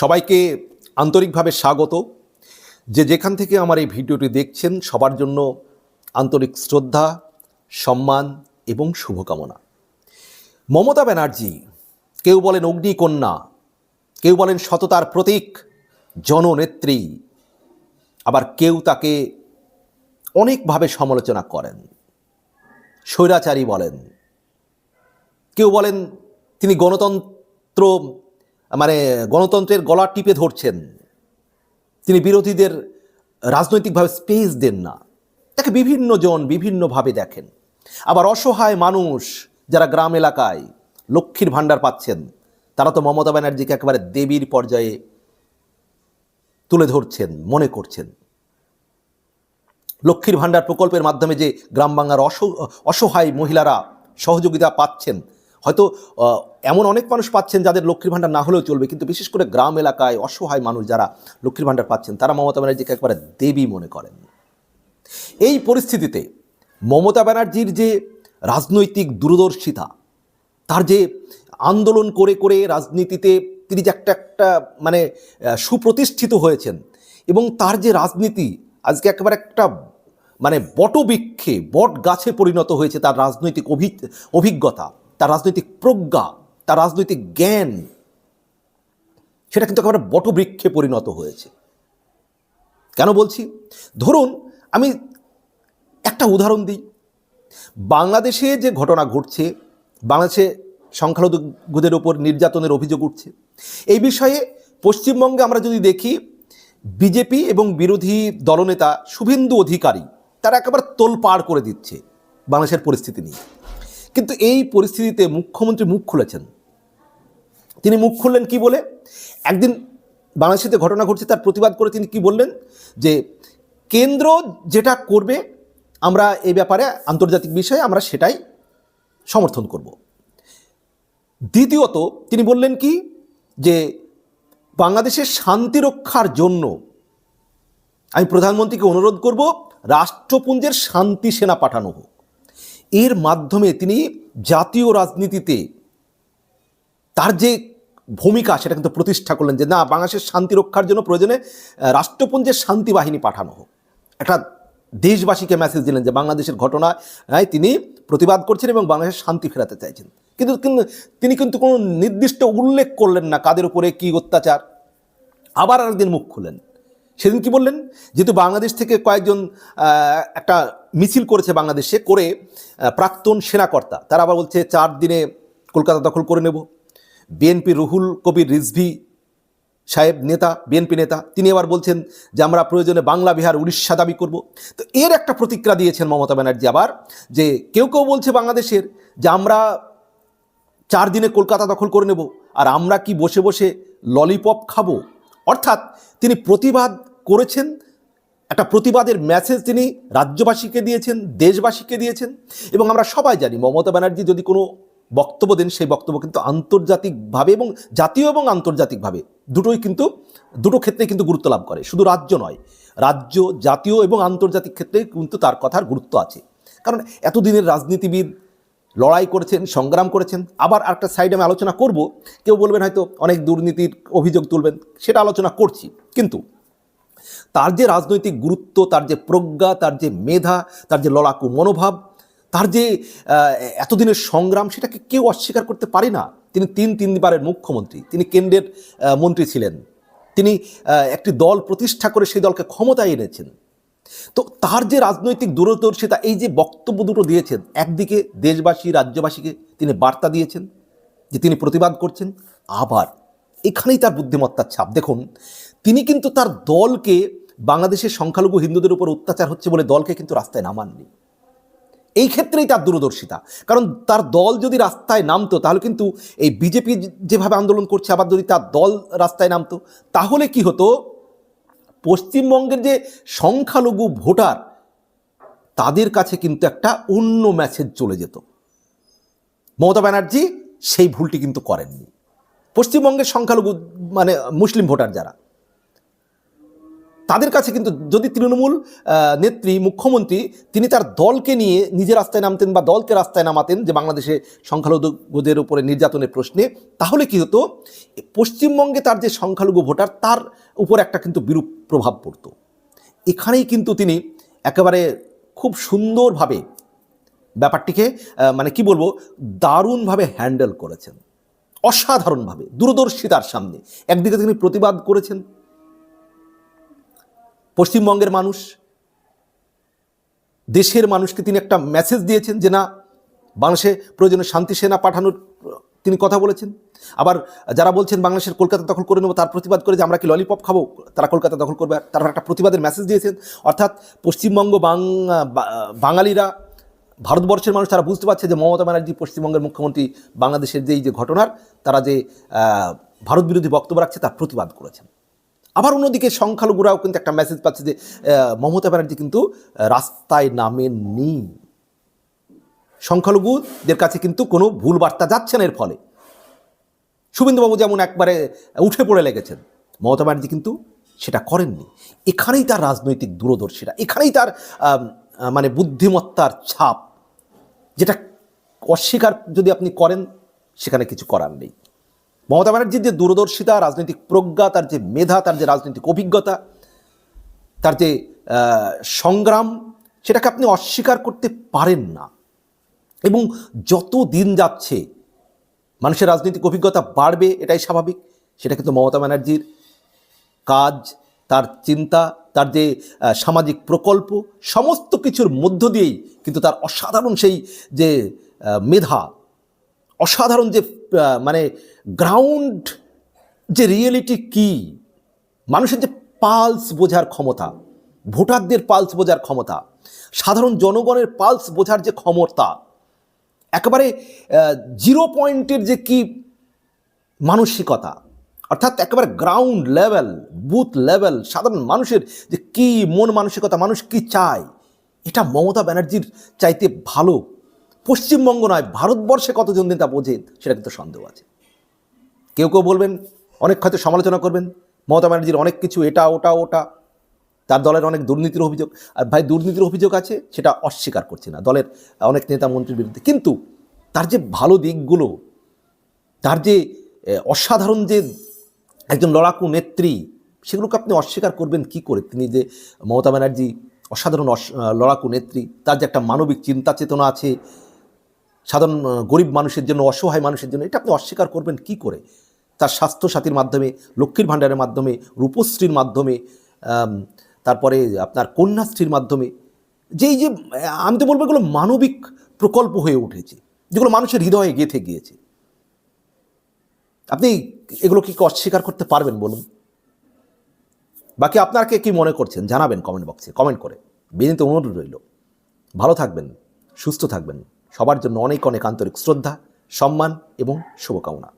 সবাইকে আন্তরিকভাবে স্বাগত। যে যেখান থেকে আমার এই ভিডিওটি দেখছেন, সবার জন্য আন্তরিক শ্রদ্ধা, সম্মান এবং শুভকামনা। মমতা ব্যানার্জি, কেউ বলেন অগ্নিকন্যা, কেউ বলেন সততার প্রতীক, জননেত্রী, আবার কেউ তাকে অনেকভাবে সমালোচনা করেন। স্বৈরাচারী বলেন, কেউ বলেন তিনি গণতন্ত্র মানে গণতন্ত্রের গলা টিপে ধরছেন। তিনি বিরোধীদের রাজনৈতিকভাবে স্পেস দেন না। তাকে বিভিন্ন জন বিভিন্নভাবে দেখেন। আবার অসহায় মানুষ যারা গ্রাম এলাকায় লক্ষ্মীর ভাণ্ডার পাচ্ছেন, তারা তো মমতা ব্যানার্জিকে একেবারে দেবীর পর্যায়ে তুলে ধরছেন, মনে করছেন। লক্ষ্মীর ভাণ্ডার প্রকল্পের মাধ্যমে যে গ্রাম বাংলার অস অসহায় মহিলারা সহযোগিতা পাচ্ছেন হয়তো এমন অনেক মানুষ পাচ্ছেন যাদের লক্ষ্মীর ভাণ্ডার না হলেও চলবে, কিন্তু বিশেষ করে গ্রাম এলাকায় অসহায় মানুষ যারা লক্ষ্মীর ভাণ্ডার পাচ্ছেন, তারা মমতা ব্যানার্জিকে একবারে দেবী মনে করেন। এই পরিস্থিতিতে মমতা ব্যানার্জির যে রাজনৈতিক দূরদর্শিতা, তার যে আন্দোলন করে করে রাজনীতিতে তিনি যে একটা একটা মানে সুপ্রতিষ্ঠিত হয়েছেন এবং তার যে রাজনীতি আজকে একেবারে একটা মানে বটবৃক্ষে বট গাছে পরিণত হয়েছে তার রাজনৈতিক অভি, অভিজ্ঞতা তার রাজনৈতিক প্রজ্ঞা, তার রাজনৈতিক জ্ঞান, সেটা কিন্তু একেবারে বটবৃক্ষে পরিণত হয়েছে। কেন বলছি? ধরুন, আমি একটা উদাহরণ দিই। বাংলাদেশে যে ঘটনা ঘটছে, বাংলাদেশে সংখ্যালঘুদের ওপর নির্যাতনের অভিযোগ উঠছে, এই বিষয়ে পশ্চিমবঙ্গে আমরা যদি দেখি, বিজেপি এবং বিরোধী দলনেতা শুভেন্দু অধিকারী, তারা একেবারে তোলপাড় করে দিচ্ছে বাংলাদেশের পরিস্থিতি নিয়ে। কিন্তু এই পরিস্থিতিতে মুখ্যমন্ত্রী মুখ খুলেছেন। তিনি মুখ খুললেন কি বলে? একদিন বাংলাদেশে ঘটনা ঘটছে, তার প্রতিবাদ করে তিনি কি বললেন? যে কেন্দ্র যেটা করবে, আমরা এই ব্যাপারে আন্তর্জাতিক বিষয়ে আমরা সেটাই সমর্থন করব। দ্বিতীয়ত, তিনি বললেন কি? যে বাংলাদেশের শান্তি রক্ষার জন্য আমি প্রধানমন্ত্রীকে অনুরোধ করব, রাষ্ট্রপুঞ্জের শান্তি সেনা পাঠানো হোক। এর মাধ্যমে তিনি জাতীয় রাজনীতিতে তার যে ভূমিকা, সেটা কিন্তু প্রতিষ্ঠা করলেন যে না, বাংলাদেশের শান্তি রক্ষার জন্য প্রয়োজনে রাষ্ট্রপুঞ্জের শান্তি বাহিনী পাঠানো হোক। একটা দেশবাসীকে মেসেজ দিলেন যে বাংলাদেশের ঘটনায় তিনি প্রতিবাদ করছেন এবং বাংলাদেশের শান্তি ফেরাতে চাইছেন। কিন্তু তিনি কিন্তু কোনো নির্দিষ্ট উল্লেখ করলেন না কাদের উপরে কী অত্যাচার। আবার আরেকদিন মুখ খুলেন সেদিন কি বললেন? যেহেতু বাংলাদেশ থেকে কয়েকজন একটা মিছিল করেছে বাংলাদেশে করে প্রাক্তন সেনাকর্তা। তারা আবার বলছে, চার দিনে কলকাতা দখল করে নেব। বিএনপি রুহুল কবির রিজভি সাহেব নেতা, বিএনপি নেতা, তিনি আবার বলছেন যে, আমরা প্রয়োজনে বাংলা, বিহার, উড়িষ্যা দাবি করব। তো এর একটা প্রতিক্রিয়া দিয়েছেন মমতা ব্যানার্জি আবার, যে কেউ কেউ বলছে বাংলাদেশের যে, আমরা চার দিনে কলকাতা দখল করে নেব আর আমরা কি বসে বসে ললিপপ খাব? অর্থাৎ তিনি প্রতিবাদ করেছেন একটা প্রতিবাদের মেসেজ তিনি রাজ্যবাসীকে দিয়েছেন, দেশবাসীকে দিয়েছেন এবং আমরা সবাই জানি মমতা ব্যানার্জি যদি কোনো বক্তব্য দেন, সেই বক্তব্য কিন্তু আন্তর্জাতিকভাবে এবং জাতীয় এবং আন্তর্জাতিকভাবে দুটোই কিন্তু, দুটো ক্ষেত্রে কিন্তু গুরুত্ব লাভ করে। শুধু রাজ্য নয়, রাজ্য, জাতীয় এবং আন্তর্জাতিক ক্ষেত্রে কিন্তু তার কথার গুরুত্ব আছে। কারণ এতদিনের রাজনীতিবিদ লড়াই করেছেন, সংগ্রাম করেছেন, আবার আরেকটা সাইডে আমি আলোচনা করব। কেউ বলবেন হয়তো অনেক দুর্নীতির অভিযোগ তুলবেন, সেটা আলোচনা করছি। কিন্তু তার যে রাজনৈতিক গুরুত্ব, তার যে প্রজ্ঞা, তার যে মেধা, তার যে লড়াকু মনোভাব, তার যে এতদিনের সংগ্রাম, সেটাকে কেউ অস্বীকার করতে পারে না। তিনি তিন তিনবারের মুখ্যমন্ত্রী, তিনি কেন্দ্রের মন্ত্রী ছিলেন। তিনি একটি দল প্রতিষ্ঠা করে সেই দলকে ক্ষমতায় এনেছেন। তো তার যে রাজনৈতিক দূরদর্শিতা এই যে বক্তব্য দুটো দিয়েছেন, একদিকে দেশবাসী, রাজ্যবাসীকে তিনি বার্তা দিয়েছেন, যে তিনি প্রতিবাদ করছেন, আবার এখানেই তার বুদ্ধিমত্তার ছাপ। দেখুন, তিনি কিন্তু তার দলকে বাংলাদেশের সংখ্যালঘু হিন্দুদের উপর অত্যাচার হচ্ছে বলে দলকে কিন্তু রাস্তায় নামাননি। এই ক্ষেত্রেই তার দূরদর্শিতা। কারণ তার দল যদি রাস্তায় নামতো, তাহলে কিন্তু এই বিজেপি যেভাবে আন্দোলন করছে, আবার যদি তার দল রাস্তায় নামতো, তাহলে কি হতো? পশ্চিমবঙ্গের যে সংখ্যালঘু ভোটার, তাদের কাছে কিন্তু একটা অন্য মেসেজ চলে যেত। মমতা ব্যানার্জি সেই ভুলটি কিন্তু করেননি। পশ্চিমবঙ্গের সংখ্যালঘু মানে মুসলিম ভোটার যারা তাদের কাছে কিন্তু যদি তৃণমূল নেত্রী, মুখ্যমন্ত্রী তিনি তার দলকে নিয়ে নিজে রাস্তায় নামতেন বা দলকে রাস্তায় নামাতেন যে বাংলাদেশে সংখ্যালঘুদের উপরে নির্যাতনের প্রশ্নে, তাহলে কি হতো? পশ্চিমবঙ্গে তার যে সংখ্যালঘু ভোটার, তার উপর একটা কিন্তু বিরূপ প্রভাব পড়তো। এখানেই কিন্তু তিনি একেবারে খুব সুন্দরভাবে ব্যাপারটিকে মানে কি বলব, দারুণভাবে হ্যান্ডেল করেছেন। অসাধারণভাবে দূরদর্শিতার সামনে। একদিকে তিনি প্রতিবাদ করেছেন পশ্চিমবঙ্গের মানুষ, দেশের মানুষকে তিনি একটা মেসেজ দিয়েছেন যে না, বাংলাদেশে প্রয়োজনে শান্তি সেনা পাঠানোর, তিনি কথা বলেছেন। আবার যারা বলছেন বাংলাদেশের কলকাতা দখল করে নেব, তার প্রতিবাদ করে যে আমরা কি ললিপপ খাব, তারা কলকাতা দখল করবে। তারা একটা প্রতিবাদের মেসেজ দিয়েছেন। অর্থাৎ পশ্চিমবঙ্গ বাঙালিরা, ভারতবর্ষের মানুষ তারা বুঝতে পারছে যে মমতা ব্যানার্জি পশ্চিমবঙ্গের মুখ্যমন্ত্রী বাংলাদেশের যে এই যে ঘটনার, তারা যে ভারত বিরোধী বক্তব্য রাখছে, তার প্রতিবাদ করেছেন। আবার অন্যদিকে সংখ্যালঘুরাও কিন্তু একটা মেসেজ পাচ্ছে যে মমতা ব্যানার্জি কিন্তু রাস্তায় নামেননি। সংখ্যালঘুদের কাছে কিন্তু কোনো ভুল বার্তা যাচ্ছে না এর ফলে। শুভেন্দুবাবু যেমন একবারে উঠে পড়ে লেগেছেন, মমতা ব্যানার্জি কিন্তু সেটা করেননি। এখানেই তার রাজনৈতিক দূরদর্শিতা, এখানেই তার মানে বুদ্ধিমত্তার ছাপ, যেটা অস্বীকার যদি আপনি করেন, সেখানে কিছু করার নেই। মমতা ব্যানার্জির যে দূরদর্শিতা, রাজনৈতিক প্রজ্ঞা, তার যে মেধা, তার যে রাজনৈতিক অভিজ্ঞতা, তার যে সংগ্রাম, সেটাকে আপনি অস্বীকার করতে পারেন না। এবং যত দিন যাচ্ছে, মানুষের রাজনৈতিক অভিজ্ঞতা বাড়বে, এটাই স্বাভাবিক। সেটা কিন্তু মমতা ব্যানার্জির কাজ, তার চিন্তা, তার যে সামাজিক প্রকল্প, সমস্ত কিছুর মধ্য দিয়েই কিন্তু তার অসাধারণ সেই যে মেধা অসাধারণ যে মানে গ্রাউন্ড যে রিয়েলিটি কি, মানুষের যে পালস বোঝার ক্ষমতা, ভোটারদের পালস বোঝার ক্ষমতা, সাধারণ জনগণের পালস বোঝার যে ক্ষমতা, একেবারে জিরো পয়েন্টের যে কি মানসিকতা, অর্থাৎ একেবারে গ্রাউন্ড লেভেল বুথ লেভেল সাধারণ মানুষের যে কি মন মানসিকতা, মানুষ কি চায়, এটা মমতা ব্যানার্জির চাইতে ভালো পশ্চিমবঙ্গ নয়, ভারতবর্ষে কতজন দিন তা বোঝেন, সেটা কিন্তু সন্দেহ আছে। কেউ কেউ বলবেন, অনেক হয়তো সমালোচনা করবেন, মমতা ব্যানার্জির অনেক কিছু, এটা, ওটা ওটা, তার দলের অনেক দুর্নীতির অভিযোগ, আর ভাই দুর্নীতির অভিযোগ আছে, সেটা অস্বীকার করছি না দলের অনেক নেতা মন্ত্রীর বিরুদ্ধে। কিন্তু তার যে ভালো দিকগুলো, তার যে অসাধারণ যে একজন লড়াকু নেত্রী, সেগুলোকে আপনি অস্বীকার করবেন কি করে? তিনি যে মমতা ব্যানার্জি অসাধারণ অস- লড়াকু নেত্রী, তার যে একটা মানবিক চিন্তা চেতনা আছে সাধারণ গরিব মানুষের জন্য, অসহায় মানুষের জন্য, এটা আপনি অস্বীকার করবেন কি করে? তার স্বাস্থ্যসাথীর মাধ্যমে, লক্ষ্মীর ভাণ্ডারের মাধ্যমে, রূপশ্রীর মাধ্যমে তারপরে আপনার কন্যাশ্রীর মাধ্যমে যে এই যে আমি তো বলব এগুলো মানবিক প্রকল্প হয়ে উঠেছে, যেগুলো মানুষের হৃদয়ে গেঁথে গিয়েছে। আপনি এগুলো কি অস্বীকার করতে পারবেন বলুন? বাকি আপনাকে কি মনে করছেন? জানাবেন কমেন্ট বক্সে কমেন্ট করে। বিনীত অনুরোধ রইল। ভালো থাকবেন, সুস্থ থাকবেন। সবার জন্য অনেক অনেক আন্তরিক শ্রদ্ধা সম্মান এবং শুভকামনা।